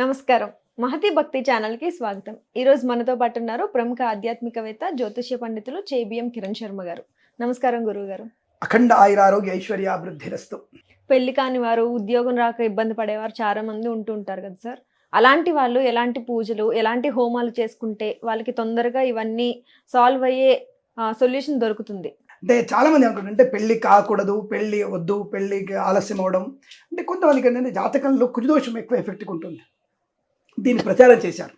నమస్కారం. మహతి భక్తి ఛానల్కి స్వాగతం. ఈరోజు మనతో పాటు ఉన్నారు ప్రముఖ ఆధ్యాత్మికవేత్త జ్యోతిష్య పండితులు చేబిఎం కిరణ్ శర్మ గారు. నమస్కారం గురువు గారు అఖండ ఆయురారోగ్య ఐశ్వర్యాభివృద్ధిరస్తు పెళ్ళి కాని వారు ఉద్యోగం రాక ఇబ్బంది పడేవారు చాలా మంది ఉంటూ ఉంటారు కదా సార్. అలాంటి వాళ్ళు ఎలాంటి పూజలు ఎలాంటి హోమాలు చేసుకుంటే వాళ్ళకి తొందరగా ఇవన్నీ సాల్వ్ అయ్యే సొల్యూషన్ దొరుకుతుంది? అంటే చాలా మంది అనుకుంటారు అంటే పెళ్ళి కాకూడదు పెళ్ళి వద్దు పెళ్ళికి ఆలస్యం అవడం అంటే కొంతమందికి ఏంటంటే జాతకంలో కుజదోషం ఎక్కువ ఎఫెక్ట్ ఉంటుంది. దీన్ని ప్రచారం చేశారు.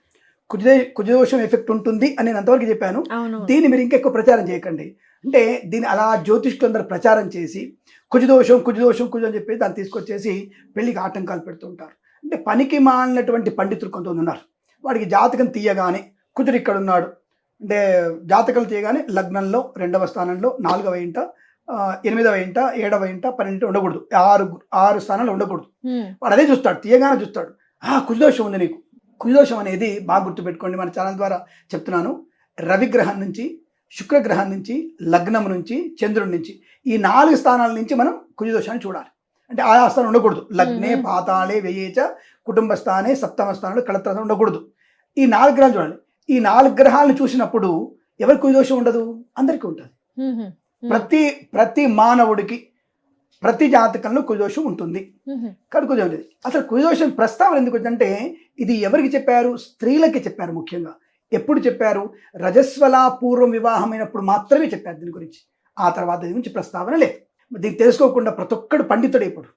కుజ కుజదోషం ఎఫెక్ట్ ఉంటుంది అని నేను అంతవరకు చెప్పాను. దీన్ని మీరు ఇంకెక్కువ ప్రచారం చేయకండి. అంటే దీన్ని అలా జ్యోతిష్కులందరూ ప్రచారం చేసి కుజదోషం కుజదోషం కుజ అని చెప్పి దాన్ని తీసుకొచ్చేసి పెళ్ళికి ఆటంకాలు పెడుతుంటారు అంటే పనికి మాలినటువంటి పండితులు కొంతమంది ఉన్నారు. వాడికి జాతకం తీయగానే కుజుడు ఇక్కడ ఉన్నాడు. అంటే జాతకాలు తీయగానే లగ్నంలో రెండవ స్థానంలో నాలుగవ ఇంట ఎనిమిదవ ఇంట ఏడవ ఇంట పన్నెండు ఉండకూడదు. ఆరు ఆరు స్థానాలు ఉండకూడదు. వాడు అదే చూస్తాడు తీయగానే చూస్తాడు. ఆ కుజదోషం ఉంది నీకు. కుజదోషం అనేది బాగా గుర్తుపెట్టుకోండి. మన ఛానల్ ద్వారా చెప్తున్నాను. రవిగ్రహం నుంచి శుక్రగ్రహం నుంచి లగ్నం నుంచి చంద్రుడి నుంచి ఈ నాలుగు స్థానాల నుంచి మనం కుజదోషాన్ని చూడాలి. అంటే ఆయా స్థానం ఉండకూడదు. లగ్నే. పాతాళే వ్యయేచ కుటుంబ స్థానే సప్తమ స్థానంలో కళత్ర ఉండకూడదు. ఈ నాలుగు గ్రహాలు చూడాలి. ఈ నాలుగు గ్రహాలను చూసినప్పుడు ఎవరికి కుజదోషం ఉండదు? అందరికీ ఉంటుంది. ప్రతి ప్రతి మానవుడికి ప్రతి జాతకంలో కుజదోషం ఉంటుంది. కానీ కుజం లేదు. అసలు కుజదోషం ప్రస్తావన ఎందుకు వచ్చిందంటే ఇది ఎవరికి చెప్పారు? స్త్రీలకి చెప్పారు ముఖ్యంగా. ఎప్పుడు చెప్పారు? రజస్వలా పూర్వం వివాహమైనప్పుడు మాత్రమే చెప్పారు దీని గురించి. ఆ తర్వాత దీని గురించి ప్రస్తావన లేదు. దీన్ని తెలుసుకోకుండా ప్రతి ఒక్కడు పండితుడే ఇప్పుడు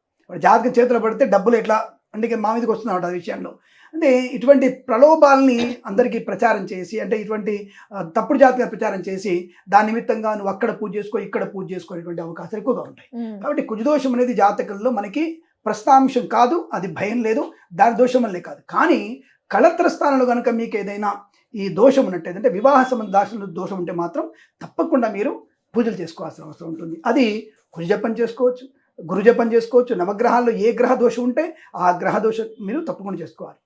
జాతకం చేతిలో పడితే డబ్బులు ఎట్లా అందుకే మా మీదకి వస్తున్నాడు ఆ విషయంలో. అంటే ఇటువంటి ప్రలోభాలని అందరికీ ప్రచారం చేసి అంటే ఇటువంటి తప్పుడు జాతక ప్రచారం చేసి దాని నిమిత్తంగా నువ్వు అక్కడ పూజ చేసుకో ఇక్కడ పూజ చేసుకునేటువంటి అవకాశాలు ఎక్కువగా ఉంటాయి. కాబట్టి కుజదోషం అనేది జాతకంలో మనకి ప్రస్తాంశం కాదు అది భయం లేదు దాని దోషం వల్లే కాదు. కానీ కళత్ర స్థానంలో కనుక మీకు ఏదైనా ఈ దోషం ఉన్నట్టయితే అంటే వివాహ సంబంధ దాశంలో దోషం ఉంటే మాత్రం తప్పకుండా మీరు పూజలు చేసుకోవాల్సిన అవసరం ఉంటుంది. అది కుజ జపం చేసుకోవచ్చు గురు జపం చేసుకోవచ్చు నవగ్రహాల్లో ఏ గ్రహ దోషం ఉంటే ఆ గ్రహ దోషం మీరు తప్పకుండా చేసుకోవాలి.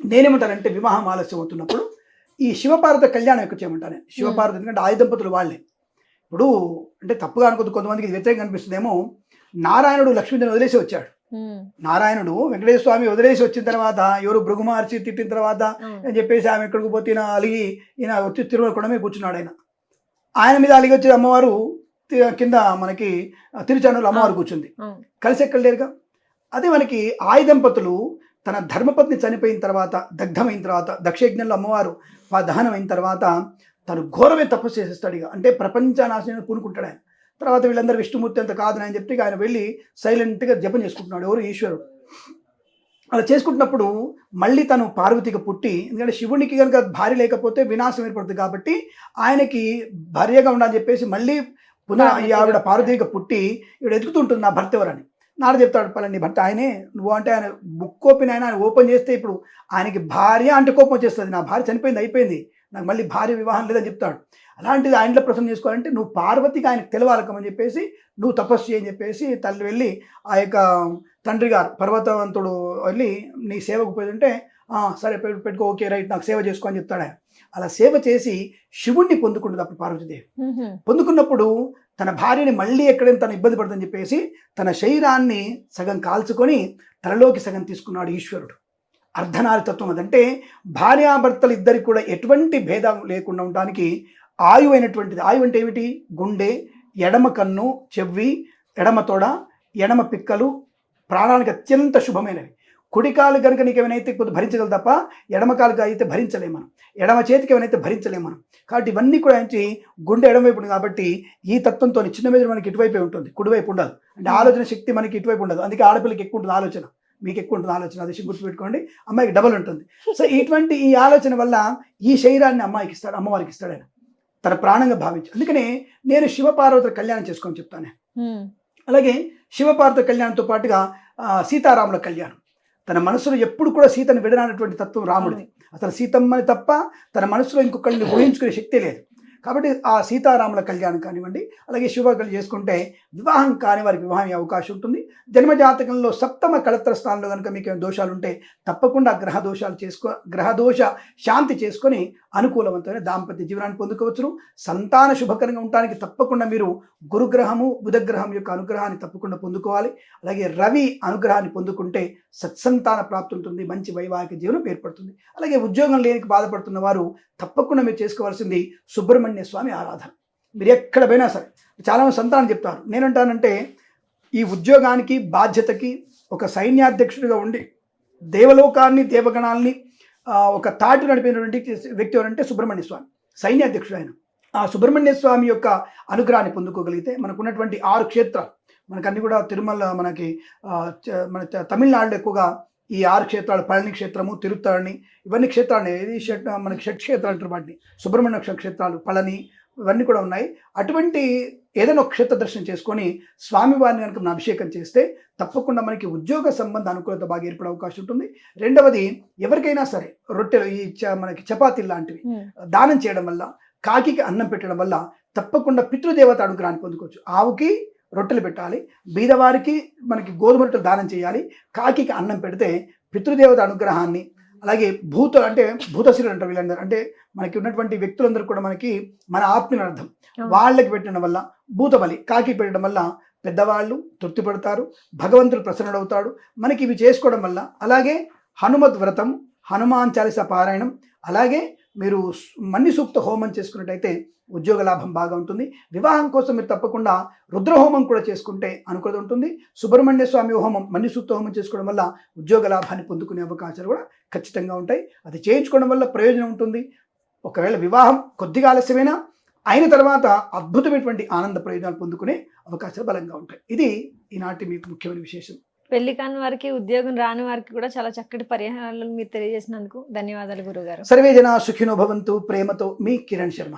నేనేమంటానంటే వివాహం ఆలస్యం అవుతున్నప్పుడు ఈ శివపార్వత కళ్యాణం ఎక్కువ చేయమంటాను. శివపార్వతి ఎందుకంటే ఆది దంపతులు వాళ్ళే ఇప్పుడు అంటే తప్పుగా అనుకుంది కొంతమందికి ఇది వ్యతిరేకంగా అనిపిస్తుందేమో నారాయణుడు లక్ష్మీదేవిని వదిలేసి వచ్చాడు. నారాయణుడు వెంకటేశ్వర స్వామి వదిలేసి వచ్చిన తర్వాత ఎవరు భృగుమార్చి తిట్టిన తర్వాత. అని చెప్పేసి ఆమె ఎక్కడికి పోతే ఈయన అలిగి ఈయన వచ్చి తిరుమల కూర్చున్నాడు ఆయన ఆయన మీద అలిగి వచ్చి అమ్మవారు కింద మనకి తిరుచానూరు అమ్మవారు కూర్చుంది. కలిసి ఎక్కడ లేరుగా అదే మనకి ఆయి దంపతులు తన ధర్మపత్ని చనిపోయిన తర్వాత దగ్ధమైన తర్వాత దక్షయజ్ఞంలో అమ్మవారు దహనం అయిన తర్వాత తను ఘోరమే తపస్సు చేసేస్తాడు ఇక. అంటే ప్రపంచనాశనం పూనుకుంటాడు ఆయన. తర్వాత వీళ్ళందరూ విష్ణుమూర్తి అంత కాదు అని చెప్పి ఆయన వెళ్ళి సైలెంట్గా జపం చేసుకుంటున్నాడు. ఎవరు? ఈశ్వరుడు. అలా చేసుకుంటున్నప్పుడు మళ్ళీ తను పార్వతికి పుట్టి ఎందుకంటే శివునికి కనుక భార్య లేకపోతే వినాశం ఏర్పడుతుంది కాబట్టి ఆయనకి భార్యగా ఉండాలని చెప్పేసి మళ్ళీ పునః ఈ ఆవిడ పార్వతిగా పుట్టి ఈవిడ ఎదుగుతుంటుంది నా భర్త ఎవరని నాన్న చెప్తాడు పలాని భర్త ఆయనే నువ్వు అంటే ఆయన బుక్ ఓపెన్ ఆయన ఆయన ఓపెన్ చేస్తే ఇప్పుడు ఆయనకి భార్య అంటే కోపం వచ్చేస్తుంది. నా భార్య చనిపోయింది అయిపోయింది. నాకు మళ్ళీ భార్య వివాహం లేదని చెప్తాడు. అలాంటిది ఆయనలో ప్రసన్న చేసుకోవాలంటే నువ్వు పార్వతికి ఆయనకు తెలవాలకమని చెప్పేసి నువ్వు తపస్సు చేయని చెప్పేసి తల్లి వెళ్ళి ఆ యొక్క తండ్రి గారు పర్వతవంతుడు వెళ్ళి నీ సేవకు పోతుంటే సరే పెట్టు- పెట్టుకో ఓకే రైట్ నాకు సేవ చేసుకో అని చెప్తాడు అలా సేవ చేసి శివుణ్ణి పొందుకుంటుంది అప్పుడు పార్వతీదేవి. పొందుకున్నప్పుడు తన భార్యని మళ్ళీ ఎక్కడైనా తను ఇబ్బంది పడుతుందని చెప్పేసి తన శరీరాన్ని సగం కాల్చుకొని తనలోకి సగం తీసుకున్నాడు ఈశ్వరుడు. అర్ధనారి తత్వం అదంటే భార్యాభర్తలు ఇద్దరికి కూడా ఎటువంటి భేదం లేకుండా ఉండడానికి ఆయువు అయినటువంటిది ఆయువు అంటే ఏమిటి? గుండె ఎడమ కన్ను చెవ్వి ఎడమ తొడ ఎడమ పిక్కలు ప్రాణానికి అత్యంత శుభమైనవి. కుడికాలు కనుక నీకు ఏమైనా కొద్ది భరించగలదు తప్ప ఎడమ కాలుగా అయితే భరించలేము మనం. ఎడమ చేతికి ఏమైనా భరించలేము మనం. కాబట్టి ఇవన్నీ కూడా ఏంటి? గుండె ఎడమవైపు ఉంది కాబట్టి ఈ తత్వంతో చిన్న మీద మనకి ఇటువైపే ఉంటుంది. కుడివైపు ఉండదు అంటే ఆలోచన శక్తి మనకి ఇటువైపు ఉండదు. అందుకే ఆడపిల్లకి ఎక్కువ ఉంటుంది ఆలోచన. మీకు ఎక్కువ ఉంటుంది ఆలోచన. అది విషయం గుర్తుపెట్టుకోండి. అమ్మాయికి డబల్ ఉంటుంది. సో ఇటువంటి ఈ ఆలోచన వల్ల ఈ శరీరాన్ని అమ్మాయికి ఇస్తాడు అమ్మవారికి ఇస్తాడు ఆయన. తన ప్రాణంగా భావించి. అందుకనే నేను శివపార్వతుల కళ్యాణం చేసుకొని చెప్తాను. హ్మ్. అలాగే శివపార్వత కళ్యాణంతో పాటుగా సీతారాముల కళ్యాణం. తన మనసులో ఎప్పుడు కూడా సీతను విడనానటువంటి తత్వం రాముడిది. అసలు సీతమ్మని తప్ప తన మనసులో ఇంకొకరిని ఊహించుకునే శక్తి లేదు. కాబట్టి ఆ సీతారాముల కళ్యాణం కానివ్వండి అలాగే శివకళ్యాణం చేసుకుంటే వివాహం కాని వారికి వివాహం అయ్యే అవకాశం ఉంటుంది. జన్మజాతకంలో సప్తమ కళత్ర స్థానంలో కనుక మీకు ఏమైనా దోషాలు ఉంటే తప్పకుండా గ్రహ దోషాలు చేసుకో గ్రహ దోష శాంతి చేసుకొని అనుకూలవంతమైన దాంపత్య జీవనాన్ని పొందుకోవచ్చును. సంతాన శుభకరంగా ఉండడానికి తప్పకుండా మీరు గురుగ్రహము బుధగ్రహం యొక్క అనుగ్రహాన్ని తప్పకుండా పొందుకోవాలి. అలాగే రవి అనుగ్రహాన్ని పొందుకుంటే సత్సంతాన ప్రాప్తి ఉంటుంది మంచి వైవాహిక జీవనం ఏర్పడుతుంది. అలాగే ఉద్యోగం లేనికి బాధపడుతున్న వారు తప్పకుండా మీరు చేసుకోవాల్సింది సుబ్రహ్మణ్య సుబ్రహ్మణ్య స్వామి ఆరాధన. మీరు ఎక్కడ పోయినా సరే. చాలామంది సంతానం చెప్తారు. నేనంటానంటే ఈ ఉద్యోగానికి బాధ్యతకి ఒక సైన్యాధ్యక్షుడిగా ఉండి దేవలోకాన్ని దేవగణాల్ని ఒక తాటి నడిపినటువంటి వ్యక్తి ఎవరంటే సుబ్రహ్మణ్య స్వామి. సైన్యాధ్యక్షుడు ఆయన. ఆ సుబ్రహ్మణ్య స్వామి యొక్క అనుగ్రహాన్ని పొందుకోగలిగితే మనకున్నటువంటి ఆరు క్షేత్రాలు మనకన్నీ కూడా తిరుమల మనకి మన తమిళనాడులో ఎక్కువగా ఈ ఆరు క్షేత్రాలు పళని క్షేత్రము తిరుత్తరణి ఇవన్నీ క్షేత్రాలు ఇది షట్ మనకి షట్ క్షేత్రాలు అంటారు వాటిని. సుబ్రహ్మణ్య క్ష- క్షేత్రాలు పళని ఇవన్నీ కూడా ఉన్నాయి. అటువంటి ఏదైనా ఒక క్షేత్ర దర్శనం చేసుకొని స్వామివారిని కనుక మనం అభిషేకం చేస్తే తప్పకుండా మనకి ఉద్యోగ సంబంధ అనుకూలత బాగా ఏర్పడే అవకాశం ఉంటుంది. రెండవది ఎవరికైనా సరే రొట్టెలు ఈ చ- మనకి చపాతీలు లాంటివి దానం చేయడం వల్ల కాకికి అన్నం పెట్టడం వల్ల తప్పకుండా పితృదేవత అనుగ్రహాన్ని పొందుకోవచ్చు. ఆవుకి రొట్టెలు పెట్టాలి. బీదవారికి మనకి గోధుమ రొట్టెలు దానం చేయాలి. కాకికి అన్నం పెడితే పితృదేవత అనుగ్రహాన్ని అలాగే భూత అంటే భూతశిరులు అంటారు వీళ్ళందరూ. అంటే మనకి ఉన్నటువంటి వ్యక్తులందరూ కూడా మనకి మన ఆత్మీయ అర్థం. వాళ్ళకి పెట్టడం వల్ల భూతబలి కాకి పెట్టడం వల్ల పెద్దవాళ్ళు తృప్తి పడతారు భగవంతుడు ప్రసన్నుడవుతాడు మనకి ఇవి చేసుకోవడం వల్ల అలాగే హనుమద్ వ్రతం హనుమాన్ చాలీస పారాయణం అలాగే మీరు మన్ని సూక్త హోమం చేసుకున్నట్టయితే ఉద్యోగ లాభం బాగా ఉంటుంది. వివాహం కోసం మీరు తప్పకుండా రుద్రహోమం కూడా చేసుకుంటే అనుకూలత ఉంటుంది. సుబ్రహ్మణ్య స్వామి హోమం మన్ని సూక్త హోమం చేసుకోవడం వల్ల ఉద్యోగ లాభాన్ని పొందుకునే అవకాశాలు కూడా ఖచ్చితంగా ఉంటాయి. అది చేయించుకోవడం వల్ల ప్రయోజనం ఉంటుంది. ఒకవేళ వివాహం కొద్దిగా ఆలస్యమైనా అయిన తర్వాత అద్భుతమైనటువంటి ఆనంద ప్రయోజనాలు పొందుకునే అవకాశాలు బలంగా ఉంటాయి. ఇది ఈనాటి మీకు ముఖ్యమైన విశేషం. పెళ్ళి కాని వారికి ఉద్యోగం రాని వారికి కూడా చాలా చక్కటి పరిహారాలను మీరు తెలియజేసినందుకు ధన్యవాదాలు గురుగారు. సర్వే జనా సుఖినో భవంతు ప్రేమతో మీ కిరణ్ శర్మ.